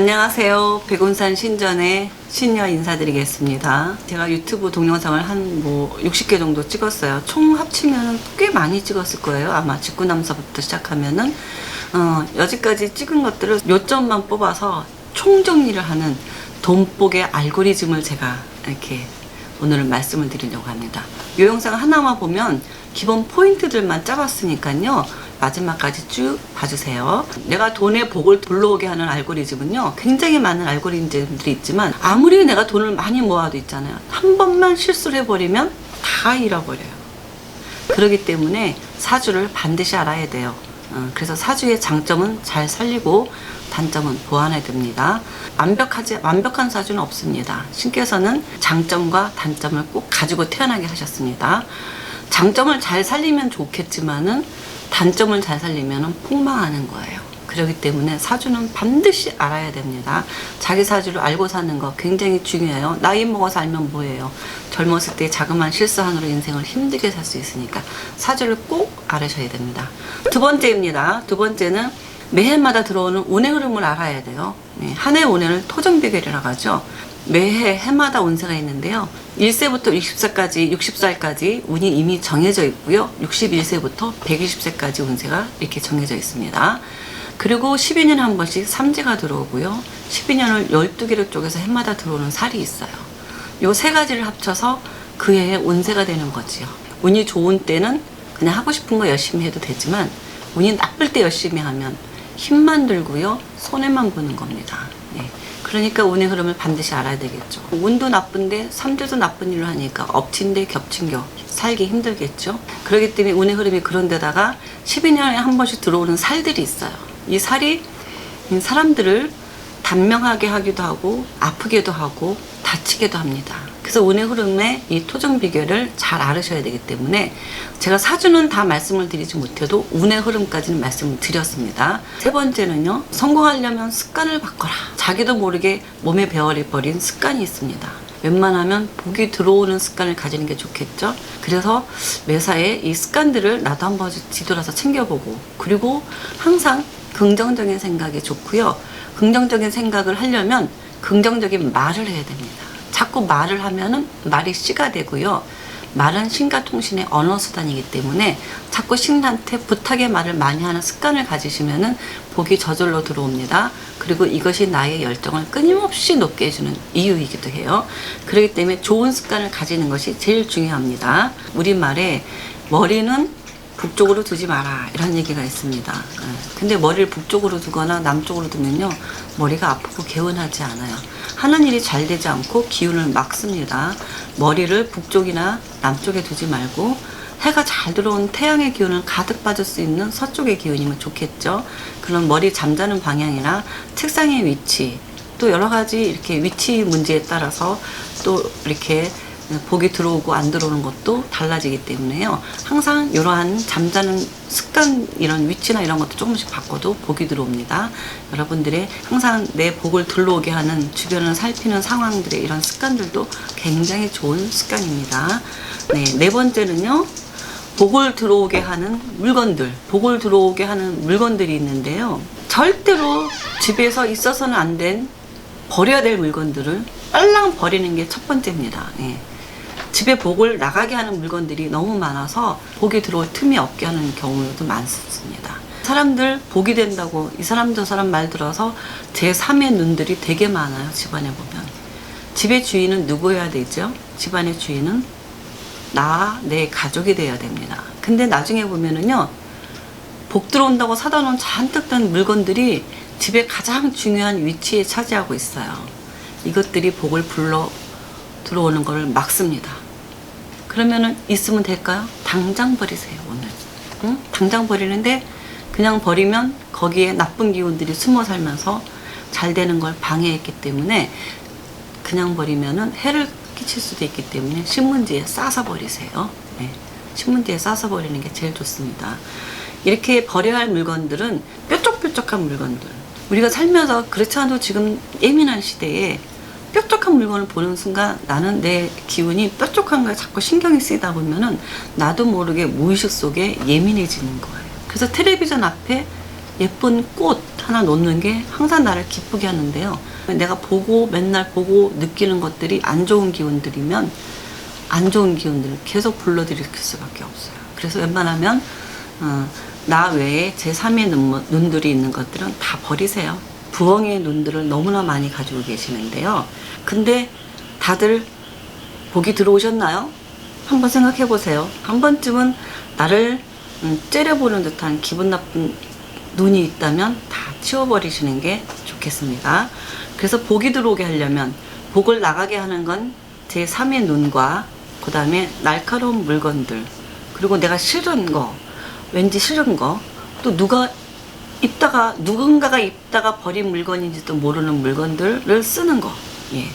안녕하세요. 백운산 신전의 신녀 인사드리겠습니다. 제가 유튜브 동영상을 한 뭐 60개 정도 찍었어요. 총 합치면 꽤 많이 찍었을 거예요. 아마 직구남사부터 시작하면은 어, 여지까지 찍은 것들을 요점만 뽑아서 총정리를 하는 돈복의 알고리즘을 제가 이렇게 오늘은 말씀을 드리려고 합니다. 이 영상 하나만 보면 기본 포인트들만 짜봤으니까요. 마지막까지 쭉 봐주세요. 내가 돈의 복을 불러오게 하는 알고리즘은요. 굉장히 많은 알고리즘들이 있지만 아무리 내가 돈을 많이 모아도 있잖아요. 한 번만 실수를 해버리면 다 잃어버려요. 그렇기 때문에 사주를 반드시 알아야 돼요. 어, 그래서 사주의 장점은 잘 살리고 단점은 보완해야 됩니다. 완벽하지 완벽한 사주는 없습니다. 신께서는 장점과 단점을 꼭 가지고 태어나게 하셨습니다. 장점을 잘 살리면 좋겠지만은 단점을 잘 살리면 폭망하는 거예요. 그렇기 때문에 사주는 반드시 알아야 됩니다. 자기 사주를 알고 사는 거 굉장히 중요해요. 나이 먹어서 알면 뭐예요? 젊었을 때 자그마한 실수 하나로 인생을 힘들게 살 수 있으니까 사주를 꼭 알으셔야 됩니다. 두 번째입니다. 두 번째는 매해마다 들어오는 운의 흐름을 알아야 돼요. 네, 한해 운해를 토정비결이라고 하죠. 매해 해마다 운세가 있는데요. 1세부터 60세까지 60살까지 운이 이미 정해져 있고요. 61세부터 120세까지 운세가 이렇게 정해져 있습니다. 그리고 12년에 한 번씩 삼재가 들어오고요. 12년을 12개로 쪼개서 해마다 들어오는 살이 있어요. 요 세 가지를 합쳐서 그 해의 운세가 되는 거지요. 운이 좋은 때는 그냥 하고 싶은 거 열심히 해도 되지만 운이 나쁠 때 열심히 하면 힘만 들고요. 손해만 보는 겁니다. 예. 그러니까 운의 흐름을 반드시 알아야 되겠죠. 운도 나쁜데 삼재도 나쁜 일을 하니까 엎친 데 겹친 겨 살기 힘들겠죠. 그렇기 때문에 운의 흐름이 그런 데다가 12년에 한 번씩 들어오는 살들이 있어요. 이 살이 사람들을 단명하게 하기도 하고 아프게도 하고 다치게도 합니다. 그래서 운의 흐름의 이 토정 비결을 잘 알으셔야 되기 때문에 제가 사주는 다 말씀을 드리지 못해도 운의 흐름까지는 말씀을 드렸습니다. 세 번째는요, 성공하려면 습관을 바꿔라. 자기도 모르게 몸에 배어버린 습관이 있습니다. 웬만하면 복이 들어오는 습관을 가지는 게 좋겠죠. 그래서 매사에 이 습관들을 나도 한번 뒤돌아서 챙겨보고 그리고 항상 긍정적인 생각이 좋고요. 긍정적인 생각을 하려면 긍정적인 말을 해야 됩니다. 자꾸 말을 하면은 말이 씨가 되고요. 말은 신과 통신의 언어 수단이기 때문에 자꾸 신한테 부탁의 말을 많이 하는 습관을 가지시면은 복이 저절로 들어옵니다. 그리고 이것이 나의 열정을 끊임없이 높게 해주는 이유이기도 해요. 그렇기 때문에 좋은 습관을 가지는 것이 제일 중요합니다. 우리말에 머리는 북쪽으로 두지 마라 이런 얘기가 있습니다. 예. 근데 머리를 북쪽으로 두거나 남쪽으로 두면요 머리가 아프고 개운하지 않아요. 하는 일이 잘 되지 않고 기운을 막습니다. 머리를 북쪽이나 남쪽에 두지 말고 해가 잘 들어온 태양의 기운을 가득 받을 수 있는 서쪽의 기운이면 좋겠죠. 그런 머리 잠자는 방향이나 책상의 위치 또 여러 가지 이렇게 위치 문제에 따라서 또 이렇게 복이 들어오고 안 들어오는 것도 달라지기 때문에요. 항상 이러한 잠자는 습관 이런 위치나 이런 것도 조금씩 바꿔도 복이 들어옵니다. 여러분들의 항상 내 복을 들러오게 하는 주변을 살피는 상황들의 이런 습관들도 굉장히 좋은 습관입니다. 네, 네 번째는요. 복을 들어오게 하는 물건들, 복을 들어오게 하는 물건들이 있는데요. 절대로 집에서 있어서는 안 된 버려야 될 물건들을 빨랑 버리는 게 첫 번째입니다. 예. 집에 복을 나가게 하는 물건들이 너무 많아서 복이 들어올 틈이 없게 하는 경우도 많습니다. 사람들 복이 된다고 이 사람 저 사람 말 들어서 제3의 눈들이 되게 많아요. 집안에 보면. 집의 주인은 누구여야 되죠? 집안의 주인은 나, 내 가족이 돼야 됩니다. 근데 나중에 보면은요, 복 들어온다고 사다 놓은 잔뜩 된 물건들이 집에 가장 중요한 위치에 차지하고 있어요. 이것들이 복을 불러 들어오는 것을 막습니다. 그러면은 있으면 될까요? 당장 버리세요, 오늘. 응? 당장 버리는데 그냥 버리면 거기에 나쁜 기운들이 숨어 살면서 잘 되는 걸 방해했기 때문에 그냥 버리면은 해를 끼칠 수도 있기 때문에 신문지에 싸서 버리세요. 네. 신문지에 싸서 버리는 게 제일 좋습니다. 이렇게 버려야 할 물건들은 뾰족뾰족한 물건들. 우리가 살면서 그렇지 않아도 지금 예민한 시대에 뾰족한 물건을 보는 순간 나는 내 기운이 뾰족한 거에 자꾸 신경이 쓰이다 보면은 나도 모르게 무의식 속에 예민해지는 거예요. 그래서 텔레비전 앞에 예쁜 꽃 하나 놓는 게 항상 나를 기쁘게 하는데요. 내가 보고 맨날 보고 느끼는 것들이 안 좋은 기운들이면 안 좋은 기운들을 계속 불러들일 수밖에 없어요. 그래서 웬만하면 어, 나 외에 제 3의 눈, 눈들이 있는 것들은 다 버리세요. 부엉이의 눈들을 너무나 많이 가지고 계시는데요. 근데 다들 복이 들어오셨나요? 한번 생각해 보세요. 한 번쯤은 나를 음, 째려보는 듯한 기분 나쁜 눈이 있다면 다 치워버리시는 게 좋겠습니다. 그래서 복이 들어오게 하려면 복을 나가게 하는 건 제 3의 눈과 그 다음에 날카로운 물건들 그리고 내가 싫은 거 왠지 싫은 거 또 누가 입다가 누군가가 입다가 버린 물건인지도 모르는 물건들을 쓰는 거 예.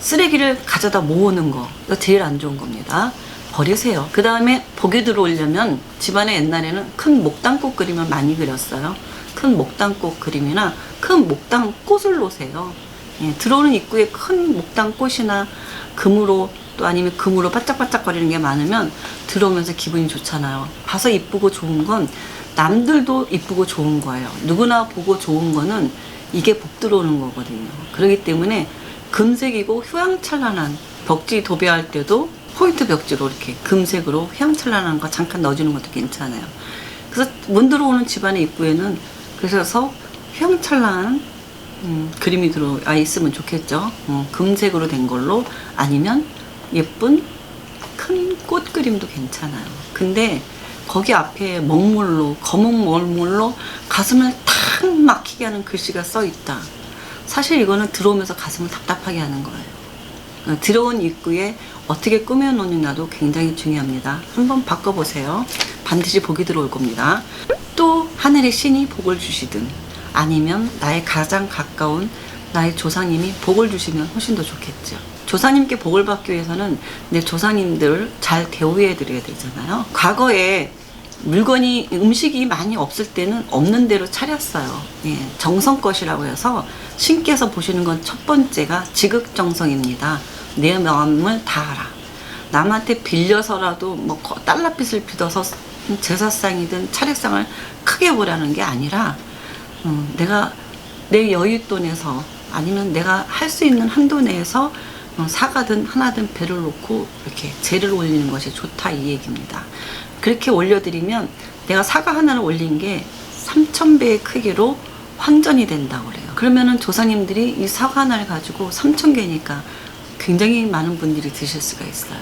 쓰레기를 가져다 모으는 거 제일 안 좋은 겁니다. 버리세요. 그 다음에 복이 들어오려면 집안에 옛날에는 큰 목당꽃 그림을 많이 그렸어요. 큰 목당꽃 그림이나 큰 목당꽃을 놓으세요. 예, 들어오는 입구에 큰 목당꽃이나 금으로 또 아니면 금으로 반짝반짝거리는 게 많으면 들어오면서 기분이 좋잖아요. 봐서 이쁘고 좋은 건 남들도 이쁘고 좋은 거예요. 누구나 보고 좋은 거는 이게 복 들어오는 거거든요. 그렇기 때문에 금색이고 휘황찬란한 벽지 도배할 때도 포인트 벽지로 이렇게 금색으로 휘황찬란한 거 잠깐 넣어주는 것도 괜찮아요. 그래서 문 들어오는 집안의 입구에는 그래서 휘황찬란한 음, 그림이 들어와 있으면 좋겠죠. 어, 금색으로 된 걸로 아니면 예쁜 큰 꽃 그림도 괜찮아요. 근데 거기 앞에 먹물로 검은 먹물로 가슴을 탁 막히게 하는 글씨가 써 있다. 사실 이거는 들어오면서 가슴을 답답하게 하는 거예요. 어, 들어온 입구에 어떻게 꾸며놓느냐도 굉장히 중요합니다. 한번 바꿔보세요. 반드시 복이 들어올 겁니다. 또 하늘의 신이 복을 주시든 아니면 나의 가장 가까운 나의 조상님이 복을 주시면 훨씬 더 좋겠죠. 조상님께 복을 받기 위해서는 내 조상님들을 잘 대우해 드려야 되잖아요. 과거에 물건이 음식이 많이 없을 때는 없는 대로 차렸어요. 예, 정성껏이라고 해서 신께서 보시는 건 첫 번째가 지극정성입니다. 내 마음을 다하라. 남한테 빌려서라도 뭐 거- 달러빚을 빚어서 제사상이든 차례상을 크게 보라는 게 아니라 음, 내가 내 여윳돈에서 아니면 내가 할 수 있는 한도 내에서 어, 사과든 하나든 배를 놓고 이렇게 재를 올리는 것이 좋다 이 얘기입니다. 그렇게 올려드리면 내가 사과 하나를 올린 게 3,000배의 크기로 환전이 된다고 그래요. 그러면은 조상님들이 이 사과 하나를 가지고 3,000개니까 굉장히 많은 분들이 드실 수가 있어요.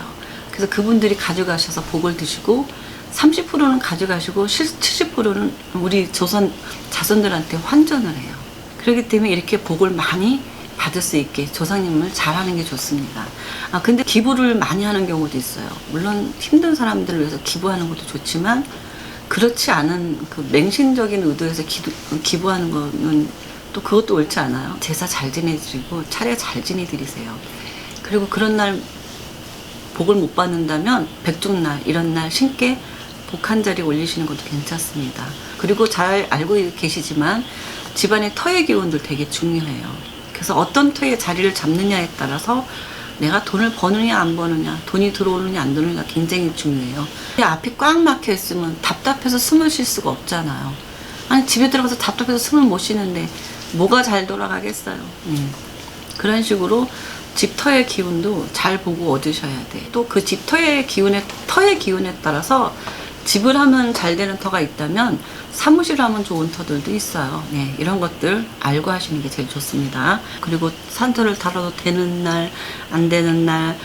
그래서 그분들이 가져가셔서 복을 드시고 30%는 가져가시고 70%는 우리 조선 자손들한테 환전을 해요. 그렇기 때문에 이렇게 복을 많이 받을 수 있게 조상님을 잘하는 게 좋습니다. 아 근데 기부를 많이 하는 경우도 있어요. 물론 힘든 사람들을 위해서 기부하는 것도 좋지만 그렇지 않은 그 맹신적인 의도에서 기도, 기부하는 거는 또 그것도 옳지 않아요. 제사 잘 지내드리고 차례 잘 지내드리세요. 그리고 그런 날 복을 못 받는다면 백중날 이런 날 신께 복 한 자리 올리시는 것도 괜찮습니다. 그리고 잘 알고 계시지만 집안의 터의 기운들 되게 중요해요. 그래서 어떤 터의 자리를 잡느냐에 따라서 내가 돈을 버느냐 안 버느냐 돈이 들어오느냐 안 들어오느냐 굉장히 중요해요. 근데 앞이 꽉 막혀 있으면 답답해서 숨을 쉴 수가 없잖아요. 아니 집에 들어가서 답답해서 숨을 못 쉬는데 뭐가 잘 돌아가겠어요. 음. 그런 식으로 집터의 기운도 잘 보고 얻으셔야 돼. 또 그 집터의 기운에 터의 기운에 따라서 집을 하면 잘 되는 터가 있다면 사무실 하면 좋은 터들도 있어요. 네, 이런 것들 알고 하시는 게 제일 좋습니다. 그리고 산터를 달아도 되는 날, 안 되는 날,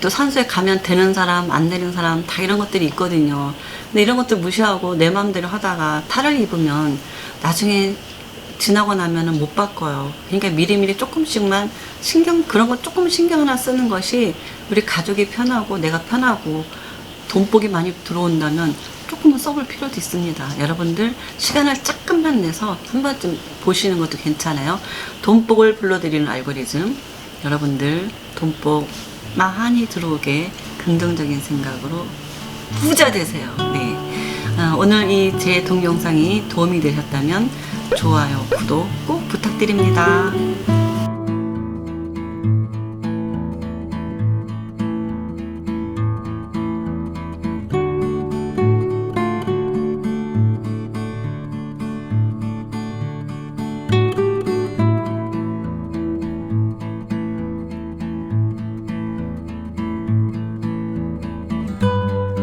또 산소에 가면 되는 사람, 안 되는 사람 다 이런 것들이 있거든요. 근데 이런 것들 무시하고 내 마음대로 하다가 탈을 입으면 나중에 지나고 나면은 못 바꿔요. 그러니까 미리미리 조금씩만 신경, 그런 거 조금 신경 하나 쓰는 것이 우리 가족이 편하고 내가 편하고 돈복이 많이 들어온다면 조금은 써볼 필요도 있습니다. 여러분들 시간을 조금만 내서 한 번쯤 보시는 것도 괜찮아요. 돈복을 불러드리는 알고리즘. 여러분들 돈복 많이 들어오게 긍정적인 생각으로 부자 되세요. 네. 아, 오늘 이 제 동영상이 도움이 되셨다면 좋아요, 구독 꼭 부탁드립니다.